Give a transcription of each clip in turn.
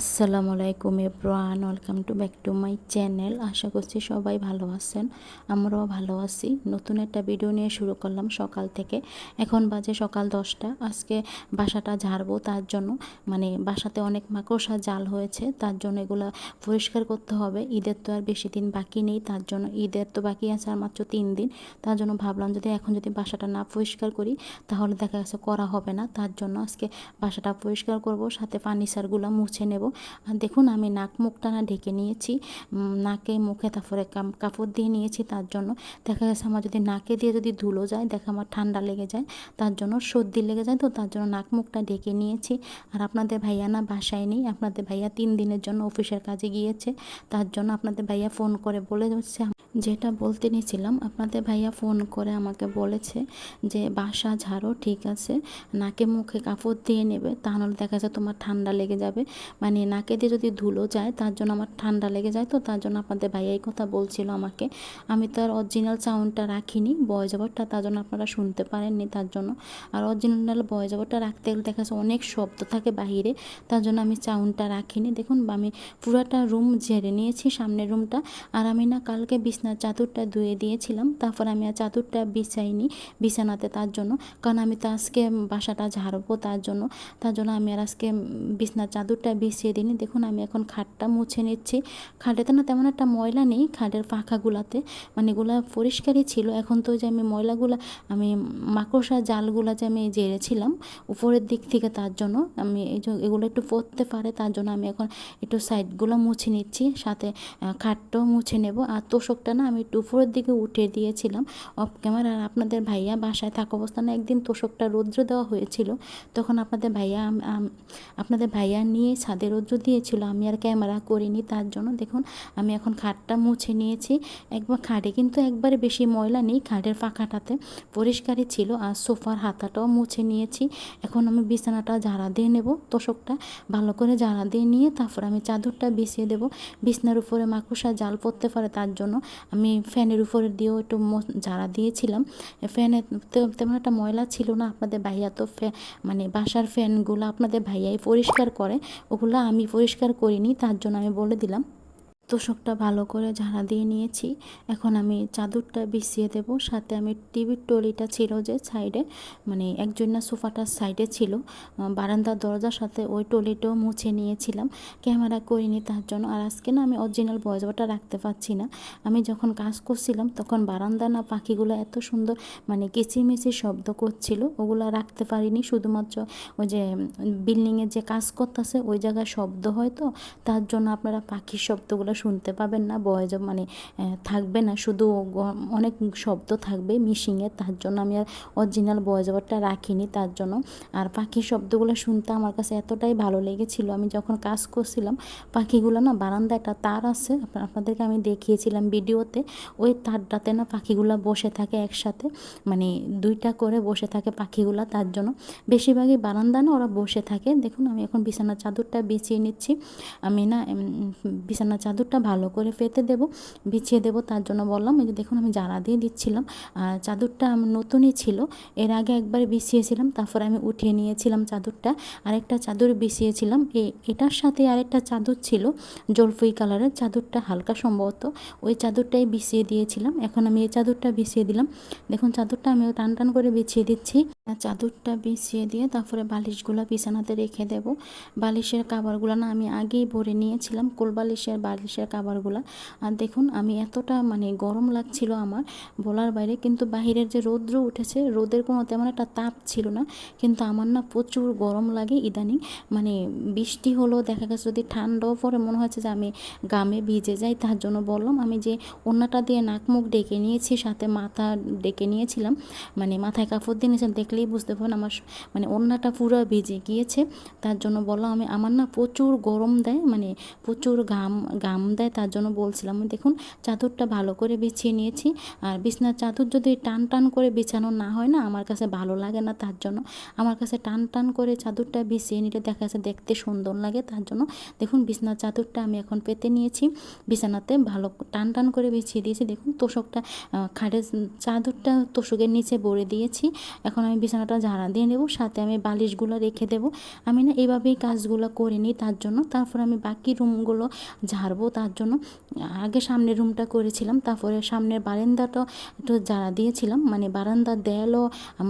আসসালামু আলাইকুম এব্রান welcome to back to my channel. আশা করছি সবাই ভালো আছেন, আমরাও ভালো আছি। নতুন একটা ভিডিও নিয়ে শুরু করলাম সকাল থেকে। এখন বাজে সকাল দশটা। আজকে বাসাটা ঝাড়বো তার জন্য। মানে বাসাতে অনেক মাকড়সা জাল হয়েছে, তার জন্য এগুলো পরিষ্কার করতে হবে। ঈদের তো আর বেশি দিন বাকি নেই, তার জন্য ঈদের তো বাকি আছে আর মাত্র তিন দিন। তার জন্য ভাবলাম যদি এখন যদি বাসাটা না পরিষ্কার করি, তাহলে দেখা গেছে করা হবে না। তার জন্য আজকে বাসাটা পরিষ্কার করব, সাথে ফার্নিচারগুলো মুছে নেব। দেখুন, আমি নাক মুখটা না ঢেকে নিয়েছি। নাকে মুখে তারপরে কাপড় দিয়ে নিয়েছি তার জন্য। দেখা গেছে আমার যদি নাকে দিয়ে যদি ধুলো যায়, দেখা আমার ঠান্ডা লেগে যায়, তার জন্য সর্দি লেগে যায় তো তার জন্য নাক মুখটা ঢেকে নিয়েছি। আর আপনাদের ভাইয়া না বাসায় নেই। আপনাদের ভাইয়া তিন দিনের জন্য অফিসের কাজে গিয়েছে। তার জন্য আপনাদের ভাইয়া ফোন করে বলে হচ্ছে যেটা বলতে নিয়েছিলাম, আপনাদের ভাইয়া ফোন করে আমাকে বলেছে যে, বাসা ঝাড়ো, ঠিক আছে। নাকে মুখে কাপড় দিয়ে নেবে তাহলে দেখা যায় তোমার ঠান্ডা লেগে যাবে। মানে নাকে দিয়ে যদি ধুলো যায়, তার জন্য আমার ঠান্ডা লেগে যায় তো, তার জন্য আপনাদের ভাইয়া এই কথা বলছিল আমাকে। আমি তো আর অরিজিনাল সাউন্ডটা রাখিনি বয় যাবারটা তার জন্য আপনারা শুনতে পারেননি তার জন্য। আর অরিজিনাল বয় যাবারটা রাখতে গেলে দেখা যাচ্ছে অনেক শব্দ থাকে বাহিরে, তার জন্য আমি সাউন্ডটা রাখিনি। দেখুন, আমি পুরাটা রুম ঝেড়ে নিয়েছি সামনের রুমটা আর আমি না কালকে বিছনার চাদরটা ধুয়ে দিয়েছিলাম, তারপর আমি আর চাদরটা বিছাইনি বিছানাতে তার জন্য, কারণ আমি তো আজকে বাসাটা ঝাড়বো তার জন্য। তার জন্য আমি আর আজকে বিছনার চাদরটা বিছিয়ে দিইনি। দেখুন, আমি এখন খাটটা মুছে নিচ্ছি। খাটেতে না তেমন একটা ময়লা নেই, খাটের পাখাগুলাতে মানে এগুলা পরিষ্কারই ছিল। এখন তো যে আমি ময়লাগুলা, আমি মাকড়সা জালগুলা যে আমি জেরেছিলাম উপরের দিক থেকে তার জন্য আমি এই এগুলো একটু পড়তে পারে, তার জন্য আমি এখন একটু সাইডগুলো মুছে নিচ্ছি। সাথে খাটটাও মুছে নেব। আর তোষকটা না আমি একটু উপরের দিকে উঠে দিয়েছিলাম অফ ক্যামেরা। আর আপনাদের ভাইয়া বাসায় থাকা অবস্থানে একদিন তোষকটা রৌদ্র দেওয়া হয়েছিল। তখন আপনাদের ভাইয়া আপনাদের ভাইয়া নিয়ে ছাদে রৌদ্র দিয়েছিল, আমি আর ক্যামেরা করিনি, তার জন্য দেখুন আমি এখন খাটটা মুছে নিয়েছি। একবার খাটে কিন্তু একবারে বেশি ময়লা নেই, খাটের পাখাটাতে পরিষ্কারই ছিল, আর সোফার হাতাটাও মুছে নিয়েছি। এখন আমি বিছানাটা ঝাড়া দিয়ে নেব, তোষকটা ভালো করে ঝাড়া দিয়ে নিয়ে তারপর আমি চাদরটা বিছিয়ে দেবো। বিছনার উপরে মাকুসা জাল পড়তে পারে তার জন্য। আমি ফ্যানের উপরে দিয়েও একটু ঝাড়া দিয়েছিলাম। ফ্যানে তেমন একটা ময়লা ছিল না, আপনাদের ভাইয়া তো মানে বাসার ফ্যানগুলো আপনাদের ভাইয়াই পরিষ্কার করে, ওগুলো আমি পরিষ্কার করিনি তার জন্য আমি বলে দিলাম। তোষকটা ভালো করে ঝাড়া দিয়ে নিয়েছি। এখন আমি চাদরটা বিছিয়ে দেব। সাথে আমি টিভির টলিটা ছিল যে সাইডে মানে একজন না সোফাটার সাইডে ছিল বারান্দার দরজার সাথে ওই টলিটাও মুছে নিয়েছিলাম। ক্যামেরা করিনি তার জন্য। আর আজকে না আমি অরিজিনাল ভয়েসওভারটা রাখতে পারছি না। আমি যখন কাজ করছিলাম তখন বারান্দা না পাখিগুলো এত সুন্দর মানে কিচিমিচি শব্দ করছিল, ওগুলো রাখতে পারিনি। শুধুমাত্র ওই যে বিল্ডিংয়ের যে কাজ করতেছে, ওই জায়গায় শব্দ হয় তো, তার জন্য আপনারা পাখির শব্দগুলো শুনতে পাবেন না বয়স মানে থাকবে না। শুধু অনেক শব্দ থাকবে মিশিংয়ে তার জন্য আমি আর অরিজিনাল ভয়েস ওভারটা রাখিনি তার জন্য। আর পাখির শব্দগুলো শুনতে আমার কাছে এতটাই ভালো লেগেছিল। আমি যখন কাজ করছিলাম পাখিগুলো না বারান্দা একটা তার আছে আপনাদেরকে আমি দেখিয়েছিলাম ভিডিওতে ওই তারটাতে না পাখিগুলো বসে থাকে একসাথে মানে দুইটা করে বসে থাকে পাখিগুলো তার জন্য। বেশিরভাগই বারান্দা না ওরা বসে থাকে। দেখুন আমি এখন বিছানার চাদরটা বিছিয়ে নিচ্ছি। আমি না উম, বিছানার চাদরটা ভালো করে পেতে দেব, বিছিয়ে দেব, তার জন্য বললাম, এই যে দেখুন আমি জারা দিয়ে দিচ্ছিলাম। চাদরটা নতুনই ছিল, এর আগে একবার বিছিয়েছিলাম, তারপর আমি উঠিয়ে নিয়েছিলাম চাদরটা। আরেকটা চাদর বিছিয়েছিলাম, এ, এটার সাথে আরেকটা চাদর ছিল, জলফুই কালারের চাদরটা হালকা সম্ভবত, ওই চাদরটাই বিছিয়ে দিয়েছিলাম। এখন আমি এই চাদরটা বিছিয়ে দিলাম। দেখুন চাদরটা আমি টান টান করে বিছিয়ে দিচ্ছি। চাদরটা বিছিয়ে দিয়ে তারপরে বালিশগুলো বিছানাতে রেখে দেব। বালিশের কাবারগুলো না আমি আগেই ভরে নিয়েছিলাম, কোল বালিশের বালিশের কাবারগুলো আর দেখুন, আমি এতটা মানে গরম লাগছিল আমার বলার বাইরে, কিন্তু বাহিরের যে রৌদ্র উঠেছে, রোদের কোনো তেমন একটা তাপ ছিল না, কিন্তু আমার না প্রচুর গরম লাগে ইদানিং। মানে বৃষ্টি হলো দেখা গেছে যদি ঠান্ডাও পরে মনে হচ্ছে যে আমি গামে ভিজে যাই, তার জন্য বললাম। আমি যে ওড়নাটা দিয়ে নাক মুখ ডেকে নিয়েছি, সাথে মাথা ডেকে নিয়েছিলাম মানে মাথায় কাপড় দিয়ে নিয়েছিলাম, দেখলেই বুঝতে পারেন আমার মানে ওড়নাটা পুরো ভিজে গিয়েছে। তার জন্য বললাম, আমি, আমার না প্রচুর গরম দেয় মানে প্রচুর ঘাম ঘাম দেয় তার জন্য বলছিলাম দেখুন, চাদরটা ভালো করে বিছিয়ে নিয়েছি। আর বিছনার চাদর যদি টান টান করে বিছানো না হয় না, আমার কাছে ভালো লাগে না তার জন্য। আমার কাছে টান টান করে চাদরটা বিছিয়ে নিলে দেখা যাচ্ছে দেখতে সুন্দর লাগে তার জন্য। দেখুন, বিছনার চাদরটা আমি এখন পেতে নিয়েছি। বিছানাতে ভালো টান টান করে বিছিয়ে দিয়েছি। দেখুন, তোষকটা খাটের চাদরটা তোষকের নিচে ভরে দিয়েছি। এখন আমি বিছানাটা ঝাড়া দিয়ে নেব, সাথে আমি বালিশগুলো রেখে দেব। আমি না এইভাবেই কাজগুলো করে নিই তার জন্য। তারপর আমি বাকি রুমগুলো ঝাড়বো তার জন্য আগে সামনের রুমটা করেছিলাম, তারপরে সামনের বারান্দাটা একটু জ্বালা দিয়েছিলাম মানে বারান্দার দেয়ালও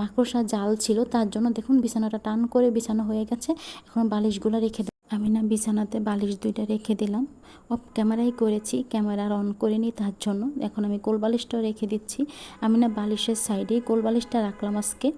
মাকড়সা জাল ছিল, তার জন্য দেখুন বিছানাটা টান করে বিছানা হয়ে গেছে, এখন বালিশগুলো রেখে আমি না বিছানাতে বালিশ দুইটা রেখে দিলাম। অফ ক্যামেরাই করেছি ক্যামেরার অন করিনি তার জন্য। এখন আমি কোল বালিশটাও রেখে দিচ্ছি। আমি না বালিশের সাইডেই কোল বালিশটা রাখলাম আজকে।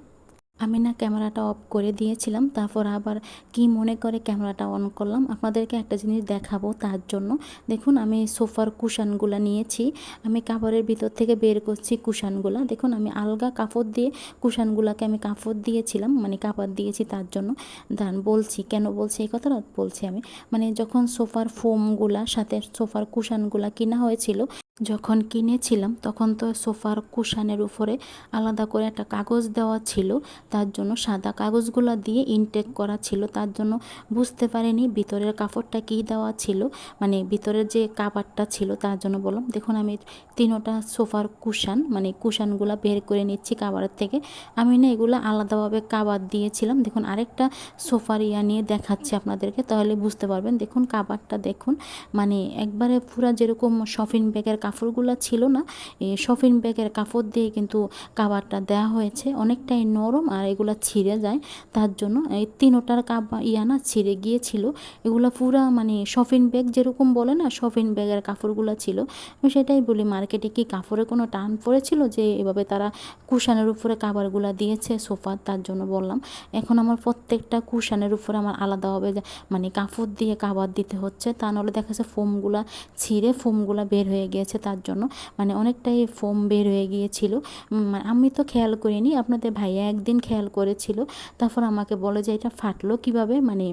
আমি না ক্যামেরাটা অফ করে দিয়েছিলাম, তারপর আবার কি মনে করে ক্যামেরাটা অন করলাম, আপনাদেরকে একটা জিনিস দেখাবো তার জন্য। দেখুন, আমি সোফার কুশানগুলো নিয়েছি, আমি কাপড়ের ভিতর থেকে বের করছি কুশানগুলো। দেখুন, আমি আলগা কাপড় দিয়ে কুশানগুলোকে আমি কাপড় দিয়েছিলাম মানে কাপড় দিয়েছি তার জন্য। দান বলছি, কেন বলছি এই কথাটা? বলছি আমি মানে যখন সোফার ফোমগুলা, সাথে সোফার কুশানগুলা কিনা হয়েছিল যখন কিনেছিলাম, তখন তো সোফার কুশানের উপরে আলাদা করে একটা কাগজ দেওয়া ছিল। তার জন্য সাদা কাগজগুলো দিয়ে ইনটেক করা ছিল। তার জন্য বুঝতে পারিনি ভিতরের কাপড়টা কী দেওয়া ছিল। মানে ভিতরের যে কাপড়টা ছিল, তার জন্য বললাম, দেখুন, আমি তিনোটা সোফার কুশান মানে কুশানগুলো বের করে নিচ্ছি কাবারের থেকে। আমি না এগুলো আলাদাভাবে কাবার দিয়েছিলাম। দেখুন, আরেকটা সোফার ইয়া নিয়ে দেখাচ্ছি আপনাদেরকে। তাহলে বুঝতে পারবেন। দেখুন, কাবারটা দেখুন। মানে একবারে পুরা যেরকম শপিং ব্যাগের কাপড়গুলো ছিল না। এই শপিং ব্যাগের কাপড় দিয়ে কিন্তু কাবারটা দেওয়া হয়েছে। অনেকটাই নরম আর এগুলো ছিঁড়ে যায়। তার জন্য এই তিনোটার কাবা ইয়া না ছিঁড়ে গিয়েছিল। এগুলো পুরা মানে শপিং ব্যাগ যেরকম বলে না শপিং ব্যাগের কাপড়গুলো ছিল। আমি সেটাই বলি, মার্কেটে কি কাপড়ে কোনো টান পড়েছিল যে এভাবে তারা কুশানের উপরে কাবারগুলো দিয়েছে সোফার তার জন্য বললাম, এখন আমার প্রত্যেকটা কুশানের উপরে আমার আলাদাভাবে মানে কাপড় দিয়ে কাবার দিতে হচ্ছে। তা নাহলে দেখা যাচ্ছে ফোমগুলা ছিঁড়ে, ফোমগুলা বের হয়ে গিয়েছে তার জন্য। মানে অনেকটাই ফোম বের হয়ে গিয়েছিল। আমি তো খেয়াল করিনি, আপনাদের ভাইয়া একদিন খেয়াল করেছিল। তারপর আমাকে বলে যে, এটা ফাটলো কীভাবে? মানে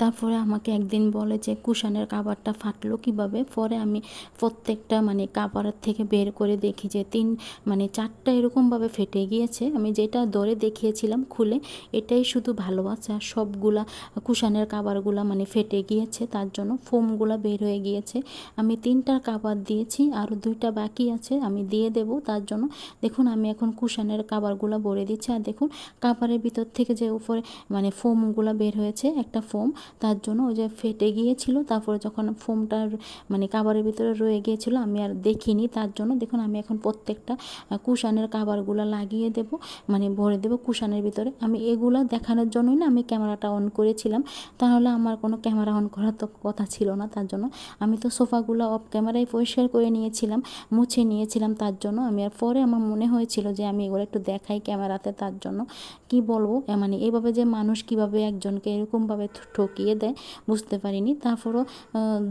তারপরে আমাকে একদিন বলে যে, কুশানের কাবারটা ফাটলো কীভাবে? পরে আমি প্রত্যেকটা মানে কাবারের থেকে বের করে দেখি যে, তিন মানে চারটা এরকমভাবে ফেটে গিয়েছে। আমি যেটা দরে দেখিয়েছিলাম খুলে, এটাই শুধু ভালো আছে আর সবগুলা কুশানের কাবারগুলা মানে ফেটে গিয়েছে, তার জন্য ফোমগুলা বের হয়ে গিয়েছে। আমি তিনটা কাবার দিয়েছি আরও দুইটা বাকি আছে, আমি দিয়ে দেব তার জন্য। দেখুন, আমি এখন কুশানের কাবারগুলো ভরে দিচ্ছি। আর দেখুন কাবারের ভিতর থেকে যে উপরে মানে ফোমগুলো বের হয়েছে, একটা ফোম, তার জন্য ওই যে ফেটে গিয়েছিল, তারপরে যখন ফোমটা মানে কাবারের ভিতরে রয়ে গিয়েছিল, আমি আর দেখিনি। তার জন্য দেখুন, আমি এখন প্রত্যেকটা কুশানের কাবারগুলো লাগিয়ে দেব মানে ভরে দেব কুশানের ভিতরে। আমি এগুলো দেখানোর জন্যই না, আমি ক্যামেরাটা অন করেছিলাম। তাহলে আমার কোনো ক্যামেরা অন করার তো কথা ছিল না, তার জন্য। আমি তো সোফাগুলো অফ ক্যামেরায় পরিষ্কার করে নিয়েছিলাম, মুছে নিয়েছিলাম তার জন্য। আমি আর পরে আমার মনে হয়েছিল যে আমি এগুলো একটু দেখাই ক্যামেরাতে তার জন্য। কি বলব? মানে এইভাবে যে মানুষ কীভাবে একজনকে এরকমভাবে ঠকিয়ে দেয়, বুঝতে পারিনি। তারপরও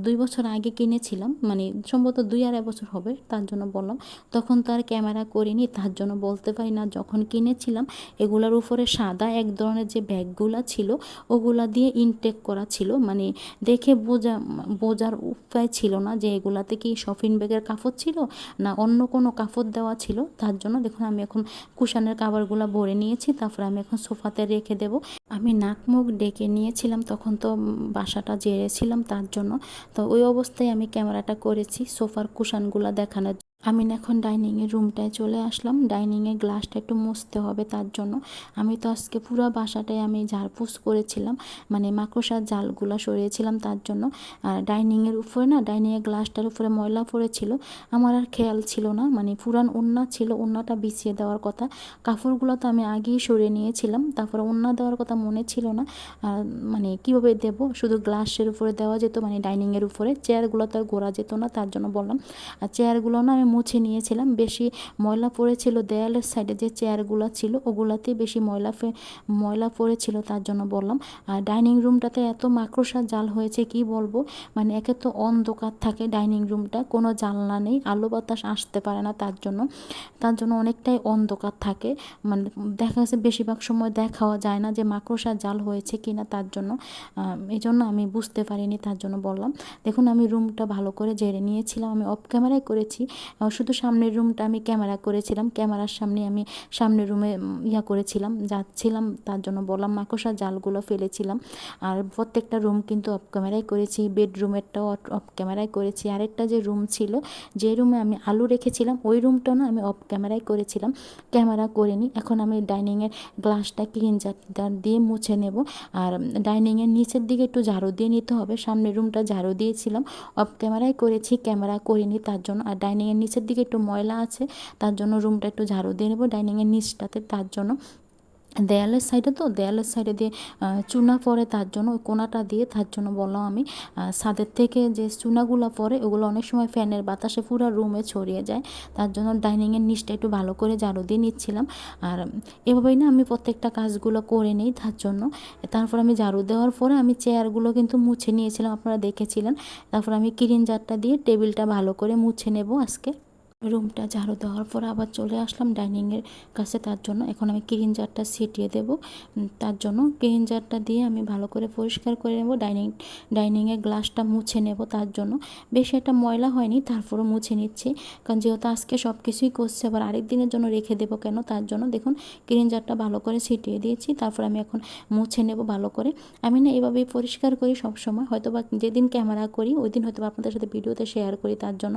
দুই বছর আগে কিনেছিলাম মানে সম্ভবত দুই আড়াই বছর হবে তার জন্য বললাম। তখন তো আর ক্যামেরা করিনি, তার জন্য বলতে পারি না। যখন কিনেছিলাম, এগুলোর উপরে সাদা এক ধরনের যে ব্যাগগুলা ছিল, ওগুলা দিয়ে ইনটেক করা ছিল। মানে দেখে বোঝা, বোঝার উপায় ছিল না যে এগুলাতে কি শপিং ব্যাগের কাপড় ছিল না অন্য কোনো কাপড় দেওয়া ছিল, তার জন্য দেখুন আমি এখন কুশানের কাবারগুলো ভরে নিয়েছি, তারপর আমি এখন সোফাতে রেখে দেব। আমি নাক মুখ ডেকে নিয়েছিলাম, তখন তো বাসাটা জেরেছিলাম তার জন্য। তো ওই অবস্থায় আমি ক্যামেরাটা করেছি সোফার কুশানগুলো দেখানোর আমি এখন ডাইনিংয়ের রুমটায় চলে আসলাম। ডাইনিংয়ের গ্লাসটা একটু মুছতে হবে তার জন্য। আমি তো আজকে পুরো বাসাটায় আমি ঝাড়পুস করেছিলাম। মানে মাকড়সার জালগুলো সরিয়েছিলাম তার জন্য। আর ডাইনিংয়ের উপরে না ডাইনিংয়ের গ্লাসটার উপরে ময়লা পড়েছিল। আমার আর খেয়াল ছিল না। মানে পুরান ওন্না ছিল ওন্নাটা বিছিয়ে দেওয়ার কথা। কাপড়গুলো তো আমি আগেই সরিয়ে নিয়েছিলাম। তারপরে ওন্না দেওয়ার কথা মনে ছিল না। আর মানে কীভাবে দেবো? শুধু গ্লাসের উপরে দেওয়া যেত মানে ডাইনিংয়ের উপরে। চেয়ারগুলো তো আর গোড়া যেত না তার জন্য বললাম। আর চেয়ারগুলো না আমি মুছে নিয়েছিলাম। বেশি ময়লা পড়েছিল দেয়ালের সাইডে যে চেয়ারগুলো ছিল ওগুলাতে বেশি ময়লা ময়লা পড়েছিল তার জন্য বললাম। আর ডাইনিং রুমটাতে এত মাকড়সার জাল হয়েছে কি বলব? মানে একে তো অন্ধকার থাকে ডাইনিং রুমটা, কোনো জানলা নেই, আলো বাতাস আসতে পারে না তার জন্য। তার জন্য অনেকটাই অন্ধকার থাকে। মানে দেখা যাচ্ছে বেশিরভাগ সময় দেখাও যায় না যে মাকড়সার জাল হয়েছে কি না তার জন্য। এই জন্য আমি বুঝতে পারিনি তার জন্য বললাম। দেখুন, আমি রুমটা ভালো করে জেরে নিয়েছিলাম, আমি অফ ক্যামেরায় করেছি। শুধু সামনের রুমটা আমি ক্যামেরা করেছিলাম। ক্যামেরার সামনে আমি সামনের রুমে ইয়া করেছিলাম, যাচ্ছিলাম, তার জন্য বললাম, মাকড়সার জালগুলো ফেলেছিলাম। আর প্রত্যেকটা রুম কিন্তু অফ ক্যামেরায় করেছি, বেডরুমেরটাও অফ ক্যামেরায় করেছি। আরেকটা যে রুম ছিল, যে রুমে আমি আলু রেখেছিলাম, ওই রুমটাও না আমি অফ ক্যামেরায় করেছিলাম। ক্যামেরা করিনি, এখন আমি ডাইনিংয়ের গ্লাসটা ক্লিন জার দিয়ে মুছে নেব। আর ডাইনিংয়ের নিচের দিকে একটু ঝাড়ু দিয়ে নিতে হবে, সামনের রুমটা ঝাড়ু দিয়েছিলাম অফ ক্যামেরায় করেছি, ক্যামেরা করিনি তার জন্য। আর ডাইনিংয়ের নিচের দিকে একটু ময়লা আছে, তার জন্য রুমটা একটু ঝাড়ু দিয়ে নেব ডাইনিংয়ের নিচটাতে তার জন্য দেয়ালের সাইডে তো, দেয়ালের সাইডে দিয়ে চুনা পরে তার জন্য, ওই কোনাটা দিয়ে তার জন্য বললাম আমি ছাদের থেকে যে চুনাগুলো পরে, ওগুলো অনেক সময় ফ্যানের বাতাসে পুরো রুমে ছড়িয়ে যায়। তার জন্য ডাইনিংয়ের নিচটা একটু ভালো করে ঝাড়ু দিয়ে নিচ্ছিলাম। আর এভাবেই না আমি প্রত্যেকটা কাজগুলো করে নিই তার জন্য। তারপর আমি ঝাড়ু দেওয়ার পরে আমি চেয়ারগুলো কিন্তু মুছে নিয়েছিলাম, আপনারা দেখেছিলেন। তারপর আমি কিরিন জারটা দিয়ে টেবিলটা ভালো করে মুছে নেব আজকে। রুমটা ঝাড়ু দেওয়ার পর আবার চলে আসলাম ডাইনিংয়ের কাছে। তার জন্য এখন আমি ক্লিন জারটা ছিটিয়ে দেবো। তার জন্য ক্লিন জারটা দিয়ে আমি ভালো করে পরিষ্কার করে নেব। ডাইনিং ডাইনিংয়ের গ্লাসটা মুছে নেব তার জন্য। বেশি একটা ময়লা হয়নি, তারপরও মুছে নিচ্ছি। কারণ যেহেতু আজকে সব কিছুই করছে, আবার আরেক দিনের জন্য রেখে দেবো কেন? তার জন্য দেখুন, ক্লিন জারটা ভালো করে ছিটিয়ে দিয়েছি। তারপর আমি এখন মুছে নেব ভালো করে। আমি না এভাবেই পরিষ্কার করি সব সময় হয়তো বা যেদিন ক্যামেরা করি, ওই দিন হয়তো আপনাদের সাথে ভিডিওতে শেয়ার করি তার জন্য।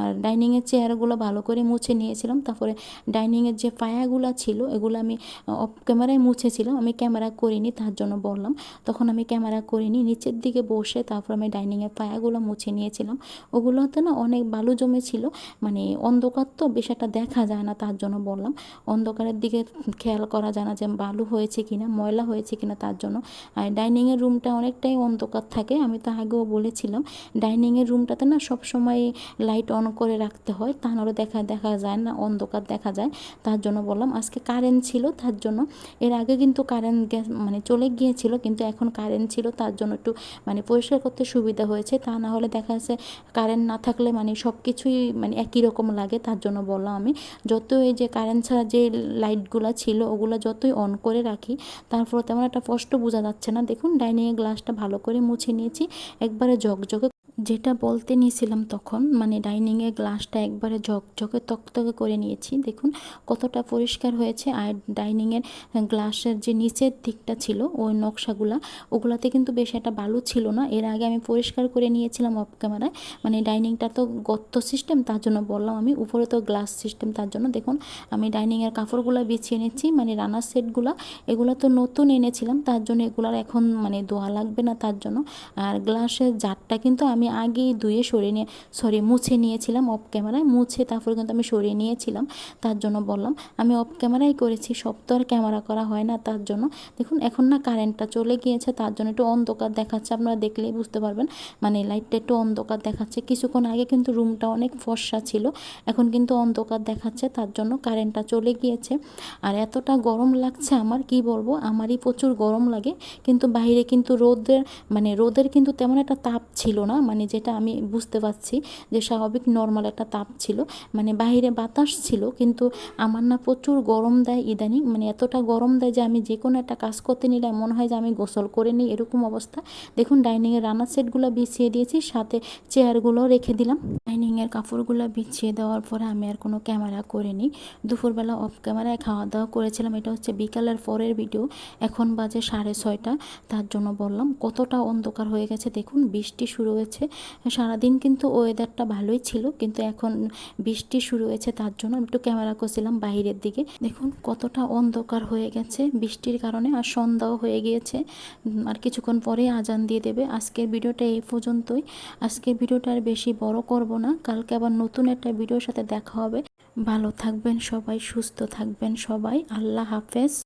আর ডাইনিংয়ের চেয়ারগুলো ভালো করে মুছে নিয়েছিলাম। তারপরে ডাইনিংয়ের যে পায়াগুলো ছিল, এগুলো আমি অফ ক্যামেরায় মুছেছিলাম। আমি ক্যামেরা করিনি, তার জন্য বললাম। তখন আমি ক্যামেরা করিনি, নিচের দিকে বসে তারপর আমি ডাইনিংয়ের পায়াগুলো মুছে নিয়েছিলাম। ওগুলোতে না অনেক বালু জমেছিল মানে অন্ধকার তো বেশ একটা দেখা যায় না, তার জন্য বললাম। অন্ধকারের দিকে খেয়াল করা যায় না যে বালু হয়েছে কিনা, ময়লা হয়েছে কিনা, তার জন্য। আর ডাইনিংয়ের রুমটা অনেকটাই অন্ধকার থাকে, আমি তো আগেও বলেছিলাম। ডাইনিংয়ের রুমটাতে না সব সময় লাইট অন করে রাখতে হয় তা নাহলে দেখা দেখা যায় না, অন্ধকার দেখা যায়। তার জন্য বললাম, আজকে কারেন্ট ছিল, তার জন্য। এর আগে কিন্তু কারেন্ট গ্যাস মানে চলে গিয়েছিল, কিন্তু এখন কারেন্ট ছিল, তার জন্য একটু মানে পরিষ্কার করতে সুবিধা হয়েছে। তা না হলে দেখা যাচ্ছে কারেন্ট না থাকলে মানে সব কিছুই মানে একই রকম লাগে, তার জন্য বললাম আমি। যত এই যে কারেন্ট ছাড়া যে লাইটগুলো ছিল, ওগুলো যতই অন করে রাখি তারপর তেমন একটা স্পষ্ট বোঝা যাচ্ছে না। দেখুন, ডাইনিংয়ের গ্লাসটা ভালো করে মুছে নিয়েছি। একবারে ঝকঝকে যেটা বলতে নিয়েছিলাম তখন মানে ডাইনিংয়ের গ্লাসটা একবারে ঝকঝকে তকতকে করে নিয়েছি। দেখুন কতটা পরিষ্কার হয়েছে। আর ডাইনিংয়ের গ্লাসের যে নিচের দিকটা ছিল, ওই নকশাগুলা, ওগুলাতে কিন্তু বেশ একটা বালু ছিল না। এর আগে আমি পরিষ্কার করে নিয়েছিলাম অফ ক্যামেরায় মানে ডাইনিংটা তো গর্ত সিস্টেম তার জন্য বললাম আমি। উপরে তো গ্লাস সিস্টেম তার জন্য দেখুন আমি ডাইনিংয়ের কাপড়গুলো বিছিয়ে নিচ্ছি। মানে রানার সেটগুলো এগুলো তো নতুন এনেছিলাম। তার জন্য এগুলার এখন মানে দোয়া লাগবে না তার জন্য। আর গ্লাসের জারটা কিন্তু আমি আগেই ধুয়ে সরে নিয়ে সরি মুছে নিয়েছিলাম অফ ক্যামেরায় মুছে তারপরে কিন্তু আমি সরিয়ে নিয়েছিলাম, তার জন্য বললাম। আমি অফ ক্যামেরাই করেছি, সব তো আর ক্যামেরা করা হয় না তার জন্য। দেখুন, এখন না কারেন্টটা চলে গিয়েছে, তার জন্য একটু অন্ধকার দেখাচ্ছে, আপনারা দেখলেই বুঝতে পারবেন। মানে লাইটটা একটু অন্ধকার দেখাচ্ছে। কিছুক্ষণ আগে কিন্তু রুমটা অনেক ফর্সা ছিল, এখন কিন্তু অন্ধকার দেখাচ্ছে, তার জন্য কারেন্টটা চলে গিয়েছে। আর এতটা গরম লাগছে আমার, কি বলব? আমারই প্রচুর গরম লাগে, কিন্তু বাইরে কিন্তু রোদের মানে রোদের কিন্তু তেমন একটা তাপ ছিল না মানে যেটা আমি বুঝতে পারছি যে স্বাভাবিক নর্মাল একটা তাপ ছিল। মানে বাইরে বাতাস ছিল, কিন্তু আমার না প্রচুর গরম দেয় ইদানিং। মানে এতটা গরম দেয় যে আমি যে কোনো একটা কাজ করতে নিলে মনে হয় যে আমি গোসল করে নিই, এরকম অবস্থা। দেখুন ডাইনিংয়ের রান্নার সেটগুলো বিছিয়ে দিয়েছি, সাথে চেয়ারগুলো রেখে দিলাম। ডাইনিংয়ের কাপড়গুলো বিছিয়ে দেওয়ার পরে আমি আর কোনো ক্যামেরা করিনি দুপুরবেলা অফ ক্যামেরায় খাওয়া দাওয়া করেছিলাম, এটা হচ্ছে বিকালের পরের ভিডিও এখন বাজে সাড়ে ছয়টা, তার জন্য বললাম, কতটা অন্ধকার হয়ে গেছে দেখুন, বৃষ্টি শুরু হয়েছে। সারাদিন কিন্তু ওয়েদারটা ভালোই ছিল, কিন্তু এখন বৃষ্টি শুরু হয়েছে তার জন্য একটু ক্যামেরা করছিলাম বাইরের দিকে। দেখুন কতটা অন্ধকার হয়ে গেছে বৃষ্টির কারণে, আর সন্ধ্যাও হয়ে গিয়েছে। আর কিছুক্ষণ পরে আজান দিয়ে দেবে। আজকের ভিডিওটা এই পর্যন্তই। আজকের ভিডিওটা আর বেশি বড় করব না। কালকে আবার নতুন একটা ভিডিওর সাথে দেখা হবে। ভালো থাকবেন সবাই, সুস্থ থাকবেন সবাই। আল্লাহ হাফেজ।